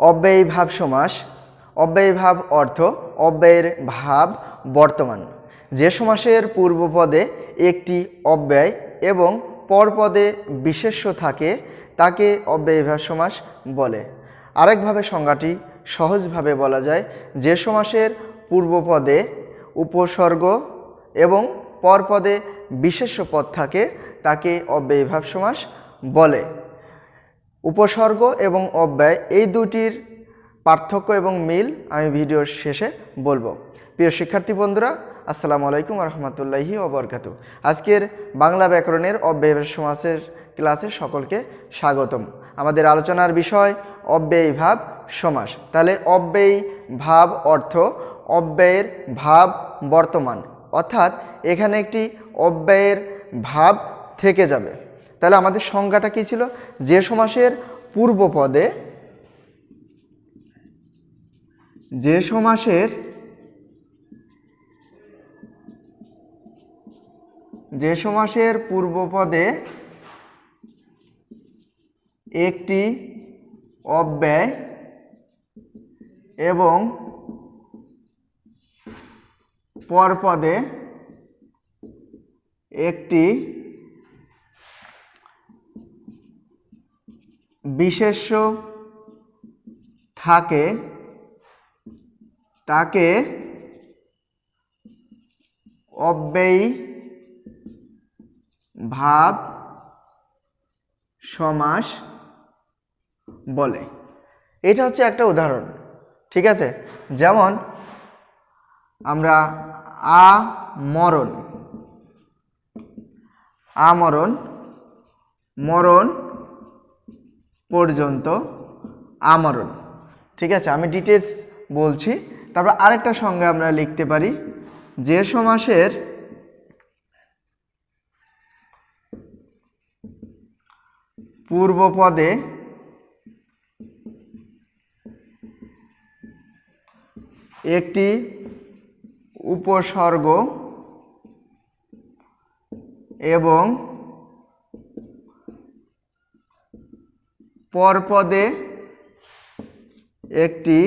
অব্যয়ী ভাব সমাস, অব্যয়ী ভাব অর্থ, অব্যয়ের ভাব বর্তমান। যে সমাসের পূর্বপদে একটি অব্যয় এবং পরপদে বিশেষ্য থাকে, তাকে অব্যয়ী ভাব সমাস বলে। আরেকভাবে সংজ্ঞাটি সহজভাবে বলা যায়, যে সমাসের পূর্বপদে উপসর্গ এবং পরপদে বিশেষ্য পদ থাকে, তাকে অব্যয়ী ভাব সমাস বলে। উপসর্গ এবং অব্যয়, এই দুটির পার্থক্য এবং মিল আমি ভিডিওর শেষে বলব। প্রিয় শিক্ষার্থী বন্ধুরা, আসসালামু আলাইকুম রহমতুল্লাহি ওবরকাতু। আজকের বাংলা ব্যাকরণের অব্যয় সমাসের ক্লাসে সকলকে স্বাগতম। আমাদের আলোচনার বিষয় অব্যয়ী ভাব সমাস। তাহলে অব্যয়ী ভাব অর্থ অব্যয়ের ভাব বর্তমান। অর্থাৎ এখানে একটি অব্যয়ের ভাব থেকে যাবে। তাহলে আমাদের সংজ্ঞাটা কি ছিল? যে সমাসের পূর্বপদে যে সমাসের যে সমাসের পূর্বপদে একটি অব্যয় এবং পরপদে একটি বিশেষ্য থাকে, তাকে অব্যয়ী ভাব সমাস বলে। এটা হচ্ছে একটা উদাহরণ, ঠিক আছে? যেমন আমরা আ মরণ আমরণ, মরণ পর্যন্ত আমরণ। ঠিক আছে, আমি ডিটেলস বলছি। তারপর আরেকটা সঙ্গে আমরা লিখতে পারি। যে সমাসের পূর্বপদে একটি উপসর্গ এবং পরপদে একটি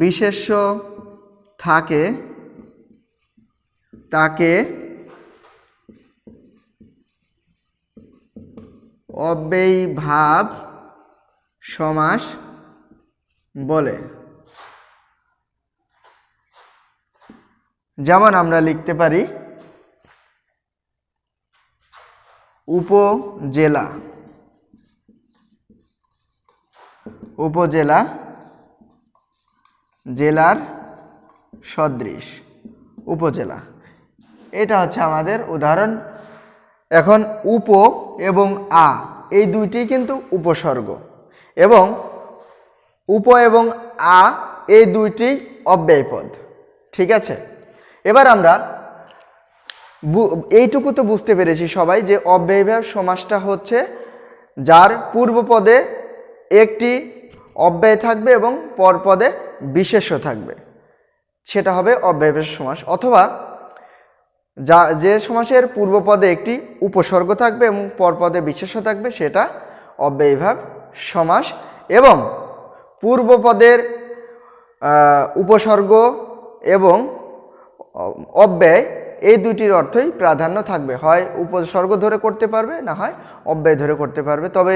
বিশেষ্য থাকে তাকে অব্যয়ী ভাব সমাস বলে। যেমন আমরা লিখতে পারি উপজেলা। উপজেলা জেলার সদৃশ। উপজেলা। এটা হচ্ছে আমাদের উদাহরণ। এখন উপ এবং আ, এই দুইটি কিন্তু উপসর্গ। এবং উপ এবং আ, এই দুইটি অব্যয় পদ ঠিক আছে? এবার আমরা এইটুকু তো বুঝতে পেরেছি সবাই যে অব্যয়ভাব সমাসটা হচ্ছে যার পূর্বপদে একটি অব্যয় থাকবে এবং পরপদে বিশেষ্য থাকবে। সেটা হবে অব্যয়ভাব সমাস অথবা যা, যে সমাসের পূর্বপদে একটি উপসর্গ থাকবে এবং পরপদে বিশেষ্য থাকবে সেটা অব্যয়ভাব সমাস এবং পূর্বপদের উপসর্গ এবং অব্যয় এই দুটির অর্থই প্রাধান্য থাকবে। হয় উপসর্গ ধরে করতে পারবে, না হয় অব্যয় ধরে করতে পারবে। তবে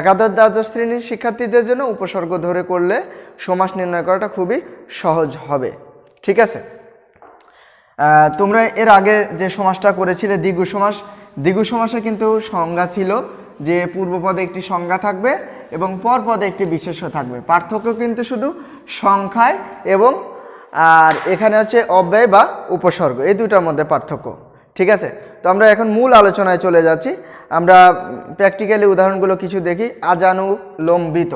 একাদশ দ্বাদশ শ্রেণির শিক্ষার্থীদের জন্য উপসর্গ ধরে করলে সমাস নির্ণয় করাটা খুবই সহজ হবে। ঠিক আছে? তোমরা এর আগে যে সমাসটা করেছিলে, দ্বিগু সমাস, দ্বিগু সমাসে কিন্তু সংজ্ঞা ছিল যে পূর্বপদে একটি সংজ্ঞা থাকবে এবং পরপদে একটি বিশেষ্য থাকবে। পার্থক্য কিন্তু শুধু সংখ্যায় এবং আর এখানে হচ্ছে অব্যয় বা উপসর্গ, এই দুটার মধ্যে পার্থক্য, ঠিক আছে? তো আমরা এখন মূল আলোচনায় চলে যাচ্ছি। আমরা প্র্যাকটিক্যালি উদাহরণগুলো কিছু দেখি। আজানু লম্বিত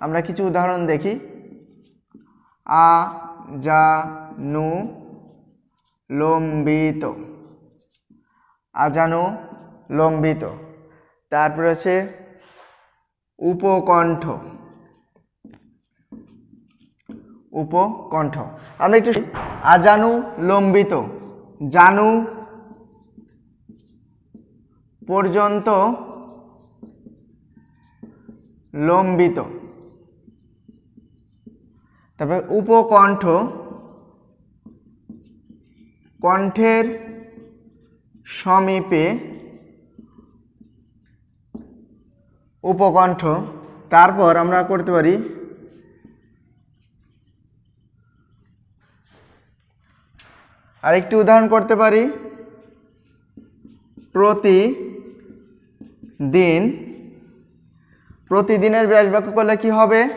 আমরা কিছু উদাহরণ দেখি। আ যা নু লম্বিত আজানু লম্বিত তারপরে হচ্ছে উপকণ্ঠ উপকণ্ঠ। আমরা একটু আজানু লম্বিত জানু পর্যন্ত লম্বিত। তারপরে উপকণ্ঠ। কণ্ঠের সমীপে উপকণ্ঠ। তারপর আমরা করতে পারি আরেকটি উদাহরণ করতে পারি। প্রতি দিন, প্রতিদিনের ব্যাস বাক্য করলে কি হবে?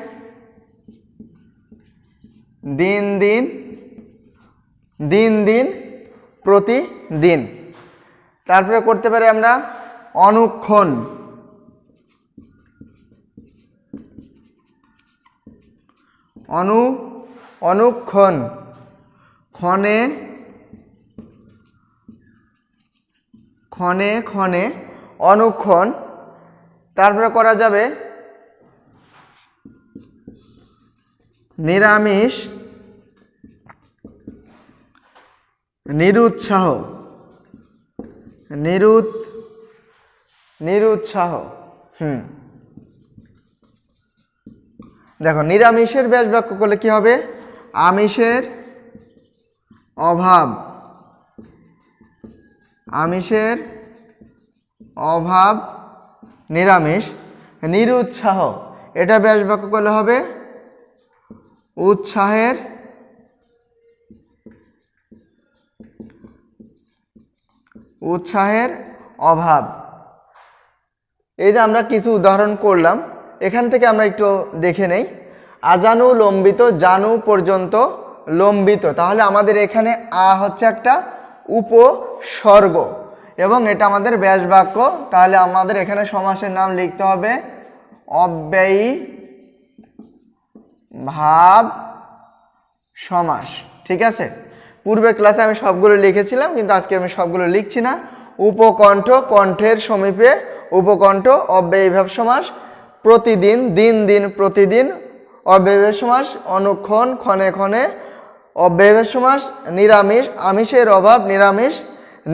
দিন দিন দিন দিন, প্রতিদিন। তারপরে করতে পারি আমরা অনুক্ষণ। অনু, অনুক্ষণ। ক্ষণে ক্ষণে ক্ষণে অনুক্ষণ। তারপরে করা যাবে নিরামিষ নিরুৎসাহ। নিরুৎ, নিরুৎসাহ। হুম। দেখো, নিরামিষের ব্যাস বাক্য করলে কি হবে? আমিষের অভাব। আমিষের অভাব, নিরামিষ, নিরুৎসাহ। এটা ব্যাস বাক্য করলে হবে উৎসাহের উৎসাহের অভাব। এই যে আমরা কিছু উদাহরণ করলাম, এখান থেকে আমরা একটু দেখে নেই। আজানু লম্বিত জানু পর্যন্ত লম্বিত। তাহলে আমাদের এখানে আ হচ্ছে একটা উপসর্গ। এবং এটা আমাদের ব্যাস বাক্য তাহলে আমাদের এখানে সমাসের নাম লিখতে হবে অব্যয়ী ভাব সমাস। ঠিক আছে? পূর্বের ক্লাসে আমি সবগুলো লিখেছিলাম, কিন্তু আজকে আমি সবগুলো লিখছি না। উপকণ্ঠ কণ্ঠের সমীপে উপকণ্ঠ অব্যয়ীভাব সমাস, প্রতিদিন, দিন দিন, প্রতিদিন অব্যয়ভাব সমাস, অনুক্ষণ, ক্ষণে ক্ষণে সমাস নিরামিষ, আমিষের অভাব, নিরামিষ,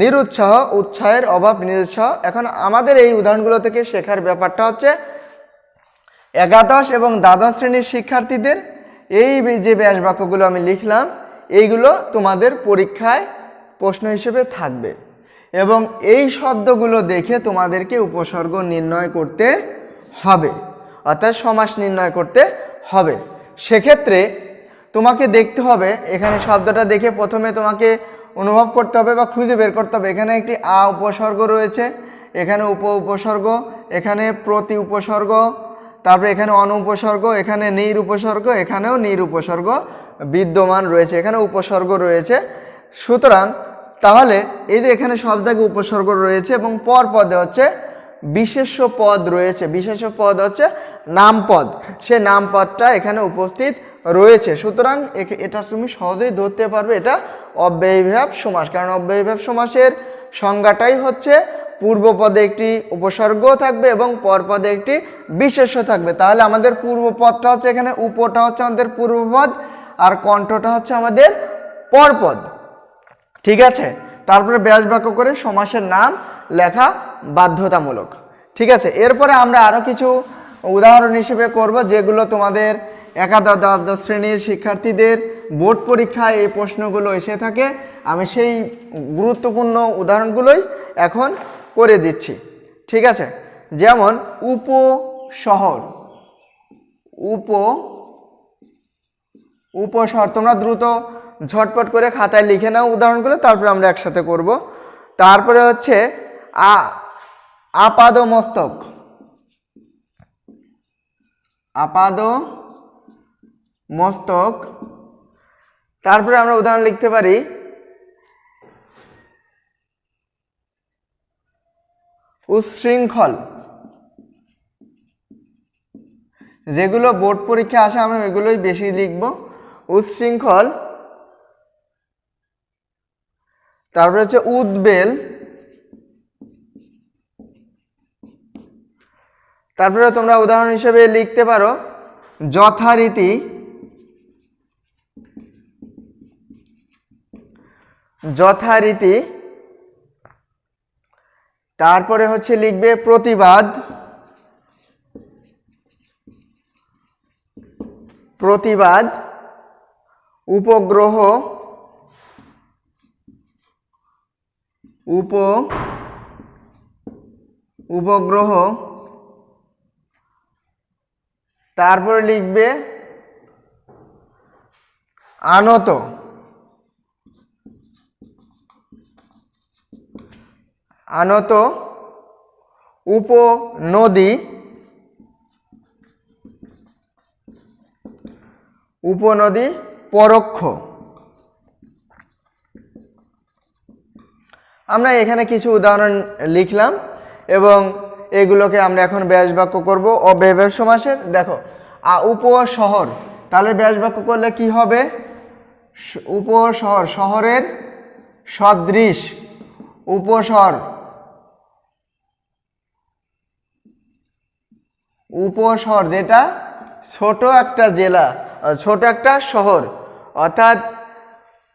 নিরুৎসাহ, উৎসাহের অভাব, নিরুৎসাহ। এখন আমাদের এই উদাহরণগুলো থেকে শেখার ব্যাপারটা হচ্ছে, একাদশ এবং দ্বাদশ শ্রেণির শিক্ষার্থীদের এই যে ব্যাস বাক্যগুলো আমি লিখলাম, এইগুলো তোমাদের পরীক্ষায় প্রশ্ন হিসেবে থাকবে। এবং এই শব্দগুলো দেখে তোমাদেরকে উপসর্গ নির্ণয় করতে হবে, অর্থাৎ সমাস নির্ণয় করতে হবে। সেক্ষেত্রে তোমাকে দেখতে হবে। এখানে শব্দটা দেখে প্রথমে তোমাকে অনুভব করতে হবে বা খুঁজে বের করতে হবে। এখানে একটি আ উপসর্গ রয়েছে, এখানে উপ উপসর্গ, এখানে প্রতি উপসর্গ, তারপরে এখানে অনু উপসর্গ, এখানে নির উপসর্গ, এখানেও নির উপসর্গ বিদ্যমান রয়েছে, এখানে উপসর্গ রয়েছে। সুতরাং তাহলে এই যে এখানে সব জায়গায় উপসর্গ রয়েছে এবং পর পদে হচ্ছে বিশেষ্য পদ রয়েছে। বিশেষ্য পদ হচ্ছে নাম পদ। সে নাম পদটা এখানে উপস্থিত রয়েছে। সুতরাং এটা তুমি সহজেই ধরতে পারবে। এটা অব্যয়ীভাব সমাস। কারণ অব্যয়ীভাব সমাসের সংজ্ঞাটাই হচ্ছে পূর্ব পদে একটি উপসর্গ থাকবে এবং পর পদে একটি বিশেষ্য থাকবে। তাহলে আমাদের পূর্ব পদটা হচ্ছে এখানে উপটা হচ্ছে আমাদের পূর্বপদ আর কণ্ঠটা হচ্ছে আমাদের পরপদ ঠিক আছে? তারপরে ব্যাস বাক্য করে সমাসের নাম লেখা বাধ্যতামূলক। ঠিক আছে? এরপরে আমরা আরও কিছু উদাহরণ হিসেবে করব, যেগুলো তোমাদের একাদশ, দ্বাদশ শ্রেণির শিক্ষার্থীদের বোর্ড পরীক্ষায় এই প্রশ্নগুলো এসে থাকে। আমি সেই গুরুত্বপূর্ণ উদাহরণগুলোই এখন করে দিচ্ছি। ঠিক আছে? যেমন উপশহর। উপ, উপশহর। তোমরা দ্রুত ঝটপট করে খাতায় লিখে নাও উদাহরণগুলো, তারপরে আমরা একসাথে করব। তারপরে হচ্ছে আ আপাদ মস্তক আপাদ মস্তক। তারপরে আমরা উদাহরণ লিখতে পারি। উচ্ছৃঙ্খল। যেগুলো বোর্ড পরীক্ষা আসে, আমি ওইগুলোই বেশি লিখব। উচ্ছৃঙ্খল। তারপরে হচ্ছে উদ্বেল। তারপরে তোমরা উদাহরণ হিসেবে লিখতে পারো, যথারীতি। যথারীতি। তারপরে হচ্ছে লিখবে প্রতিবাদ। প্রতিবাদ। উপগ্রহ। উপ। উপগ্রহ। তারপরে লিখবে আনত। আনত উপনদী উপনদী পরোক্ষ। আমরা এখানে কিছু উদাহরণ লিখলাম এবং এগুলোকে আমরা এখন ব্যাস বাক্য করব অব্যয় সমাসের। দেখো, আ, উপ শহর। তাহলে ব্যাস বাক্য করলে কি হবে? স- উপশহর শহরের সদৃশ। উপশহর উপশহর, যেটা ছোট একটা জেলা ছোট একটা শহর। অর্থাৎ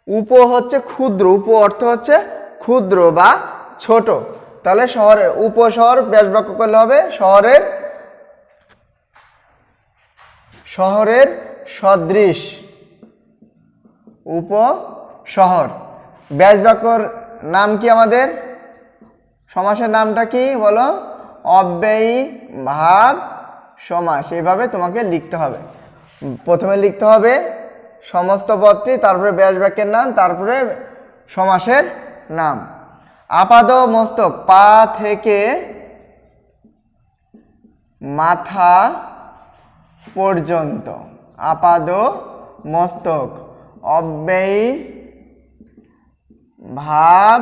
উপ হচ্ছে ক্ষুদ্র, উপ অর্থ হচ্ছে ক্ষুদ্র বা ছোট। তাহলে শহরে, উপশহর ব্যাস বাক্য করলে হবে শহরের শহরের সদৃশ উপ শহর ব্যাস বাক্যর নাম কি আমাদের? সমাসের নামটা কি বলো? অব্যয়ী ভাব সমাস এইভাবে তোমাকে লিখতে হবে। প্রথমে লিখতে হবে সমস্ত পদটি, তারপরে ব্যাস বাক্যের নাম, তারপরে সমাসের নাম। আপাদ মস্তক, পা থেকে মাথা পর্যন্ত। আপাদ মস্তক, অব্যয়ী ভাব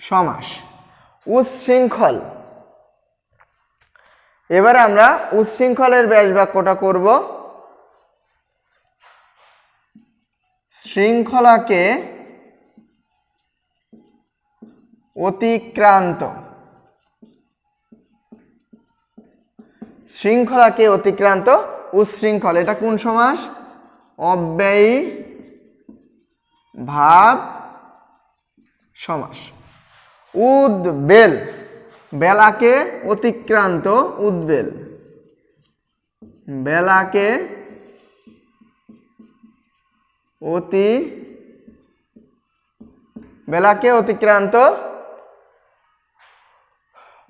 সমাস। উচ্ছৃঙ্খল এবারে আমরা উচ্ছৃঙ্খলের ব্যাস বাক্যটা করব। শৃঙ্খলাকে অতিক্রান্ত। শৃঙ্খলাকে অতিক্রান্ত উচ্ছৃঙ্খল, এটা কোন সমাস? অব্যয়ী ভাব সমাস। উদ্বেল। বেলাকে অতিক্রান্ত উদ্বেল। বেলাকে অতি বেলাকে অতিক্রান্ত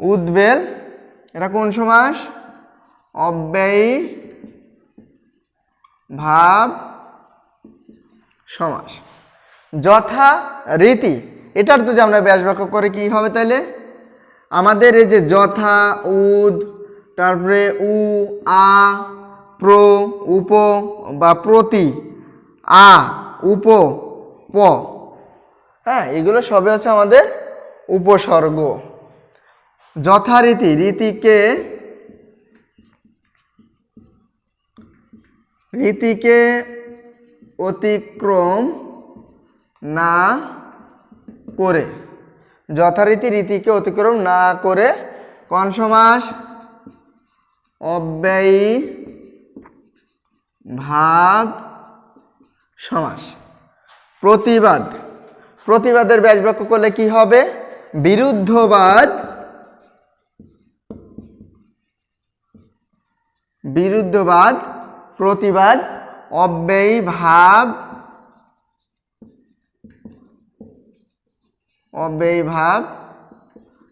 উদ্বেল। এটা কোন সমাস? অব্যয়ী ভাব সমাস। যথা রীতি। এটার যদি আমরা ব্যাস বাক্য করে, কি হবে তাহলে আমাদের এই যে যথা, উদ, তারপরে উ, আ, প্র, উপ বা প্রতি, আ, উপ, প। হ্যাঁ এগুলো সবই হচ্ছে আমাদের উপসর্গ। যথারীতি রীতিকে রীতিকে অতিক্রম না করে। যথারীতি রীতিকে অতিক্রম না করে কোন সমাস অব্যয়ী ভাব সমাস। প্রতিবাদ। প্রতিবাদের ব্যাস বাক্য করলে কি হবে? বিরুদ্ধবাদ। বিরুদ্ধবাদ, প্রতিবাদ, অব্যয়ী ভাব অব্যয়ী ভাব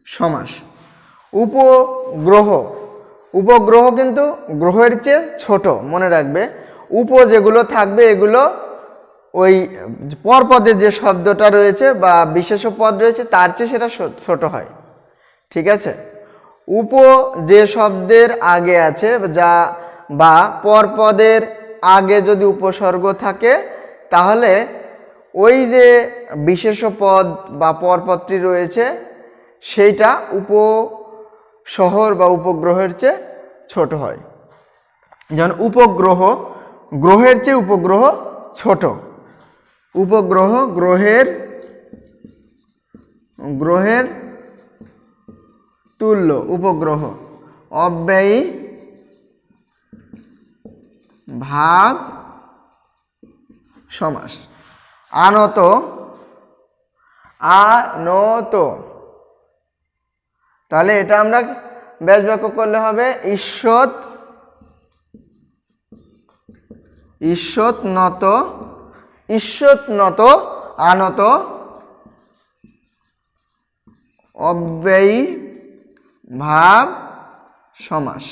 সমাস। উপগ্রহ। উপগ্রহ কিন্তু গ্রহের চেয়ে ছোট, মনে রাখবে। উপ যেগুলো থাকবে, এগুলো ওই পরপদে যে শব্দটা রয়েছে বা বিশেষ পদ রয়েছে, তার চেয়ে সেটা ছোট হয়। ঠিক আছে? উপ যে শব্দের আগে আছে, যা বা পরপদের আগে যদি উপসর্গ থাকে, তাহলে ওই যে বিশেষ পদ বা পরপদটি রয়েছে, সেইটা উপ শহর বা উপগ্রহের চেয়ে ছোট হয়। যেমন উপগ্রহ, গ্রহের চেয়ে উপগ্রহ ছোট। উপগ্রহ গ্রহের গ্রহের তুল্য, উপগ্রহ। অব্যয়ী ভাব সমাস। আনত আনত। তাহলে এটা আমরা ব্যাস বাক্য করলে হবে ঈশ্বর ঈষৎ নত ঈষৎ নত, আনত। অব্যয়ী ভাব সমাস।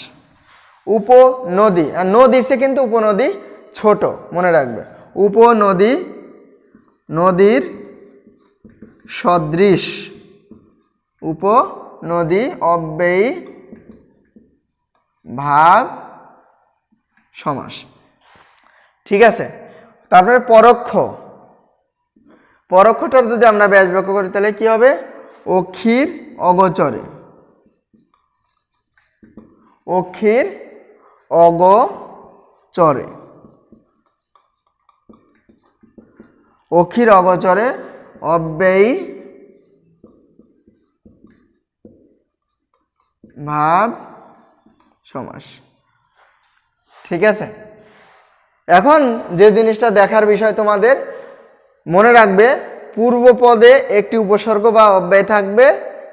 উপনদী, আর নদী সে কিন্তু উপনদী ছোট, মনে রাখবে। উপনদী নদীর সদৃশ উপনদী অব্যয়ী ভাব সমাস। ঠিক আছে? তারপরে পরোক্ষ। পরোক্ষটার যদি আমরা ব্যাস বাক্য করি, তাহলে কি হবে? অক্ষির অগচরে। অক্ষির অগচরে। অক্ষির অগচরে অব্যয়ী ভাব সমাস। ঠিক আছে? এখন যে জিনিসটা দেখার বিষয় তোমাদের মনে রাখবে পূর্ব পদে একটি উপসর্গ বা অব্যয় থাকবে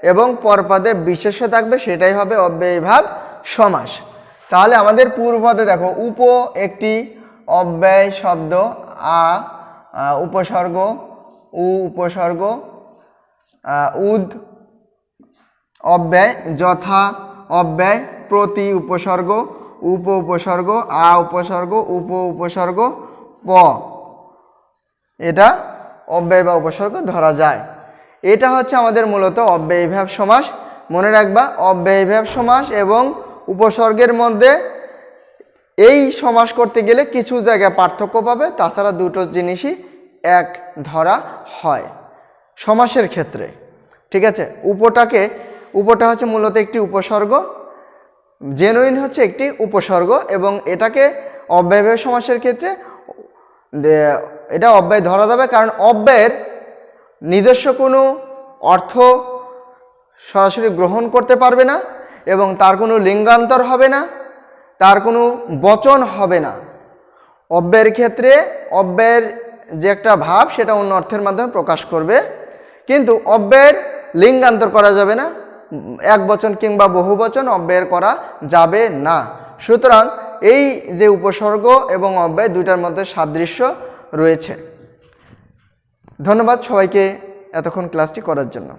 এবং পরপদে বিশেষ্য থাকবে সেটাই হবে অব্যয়ী ভাব সমাস। তাহলে আমাদের পূর্ব পদে দেখো উপ একটি অব্যয় শব্দ আ, উপসর্গ, উ উপসর্গ উদ, অব্যয়, যথা, অব্যয়, প্রতি উপসর্গ, উপ উপসর্গ, আ উপসর্গ, উপ উপসর্গ, প। এটা অব্যয় বা উপসর্গ ধরা যায়। এটা হচ্ছে আমাদের মূলত অব্যয়ীভাব সমাস। মনে রাখবা, অব্যয়ীভাব সমাস এবং উপসর্গের মধ্যে এই সমাস করতে গেলে কিছু জায়গায় পার্থক্য পাবে, তাছাড়া দুটো জিনিসই এক ধরা হয় সমাসের ক্ষেত্রে। ঠিক আছে? উপটাকে উপটা হচ্ছে মূলত একটি উপসর্গ জেনুইন হচ্ছে একটি উপসর্গ, এবং এটাকে অব্যয় সমাসের ক্ষেত্রে এটা অব্যয় ধরা যাবে, কারণ অব্যয়ের নিজস্ব কোনো অর্থ সরাসরি গ্রহণ করতে পারবে না, এবং তার কোনো লিঙ্গান্তর হবে না। তার কোনো বচন হবে না। অব্যয়ের ক্ষেত্রে অব্যয়ের যে একটা ভাব, সেটা অন্য অর্থের মাধ্যমে প্রকাশ করবে। কিন্তু অব্যয়ের লিঙ্গান্তর করা যাবে না। এক বচন কিংবা বহু বচন অব্যয়ের করা যাবে না। সুতরাং এই যে উপসর্গ এবং অব্যয় দুইটার মধ্যে সাদৃশ্য রয়েছে। ধন্যবাদ সবাইকে এতক্ষণ ক্লাসটি করার জন্য।